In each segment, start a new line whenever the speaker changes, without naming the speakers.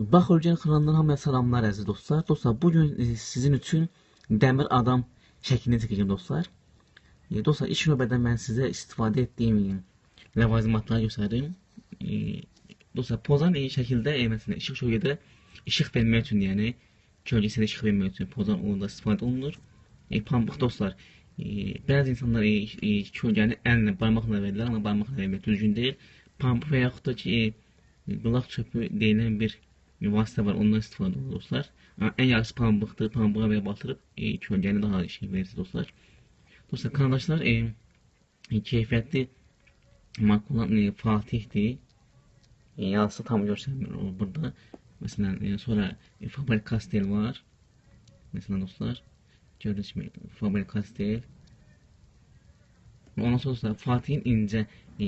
Bax Ölgən kanalından hamıya salamlar əziz dostlar. Dostlar, bu gün e, sizin üçün dəmir adam şəklini çəkəcəm dostlar. E, dostlar, ilk növbədə mən sizə istifadə etdiyim e, ləvazimatları göstərim. E, dostlar, pozan e, şəkildə e, məsələn işıq kölgədə işıq vermək üçün, yəni kölgəsinə işıq vermək üçün pozan onda istifadə olunur. E, pambıq dostlar, e, bəzi insanlar e, e, kölgəni əllə, barmaqla verirlər, amma barmaqla vermək düzgün deyil. Pambıq və yaxud da ki, e, qulaq çöpü deyilən bir vasitə var, ondan istifadə olur dostlar. Ən yaxşısı pambıqdır. Pambığa belə batırıb e, kölgəni daha şey verir dostlar. Dostlar, qardaşlar e, keyfiyyətli marka olan e, Fatihdir. E, yazısı tam görsənmir o burada. Məsələn, e, sonra e, Faber Castell var. Məsələn dostlar, gördüyünüz kimi Faber Castell. Ondan sonra Fatihin incə e,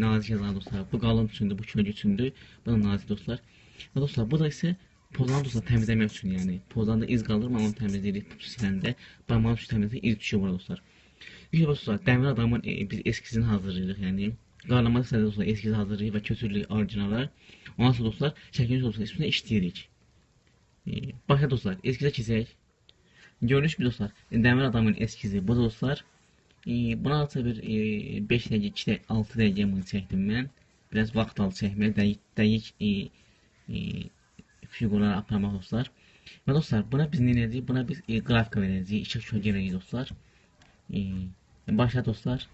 nazik yazılar dostlar. Bu qalın üçündür, bu kölgə üçündür. Bu da nazik dostlar. Və dostlar, bu da isə pozanı dostlar təmizləmək üçün, yəni pozanda iz qalır, amma onu təmizləyirik siləndə. Barmağın üstü təmizləyir, iz düşüyor burada dostlar. İlk dostlar, dəmir adamın e, biz eskizini hazırlayırıq, yəni qarlama istədiyi dostlar eskizi hazırlayırıq və köçürürük orijinallar. Ondan sonra dostlar, çəkilmiş dostlar üstündə işləyirik. E, başa dostlar, eskizə keçək. Gördüyünüz kimi dostlar, dəmir adamın eskizi bu dostlar. E, buna artı bir e, 5 dəqiqə, 2 dəqiqə, 6 dəqiqə bunu çəkdim mən. Biraz vaxt aldı çəkməyə, dəqiq, dəqiq e, e, figurları aparmaq dostlar. Və dostlar, buna biz nə edəcəyik? Buna biz e, qrafika verəcəyik, işıq kölgə verəcəyik dostlar. E, başla dostlar.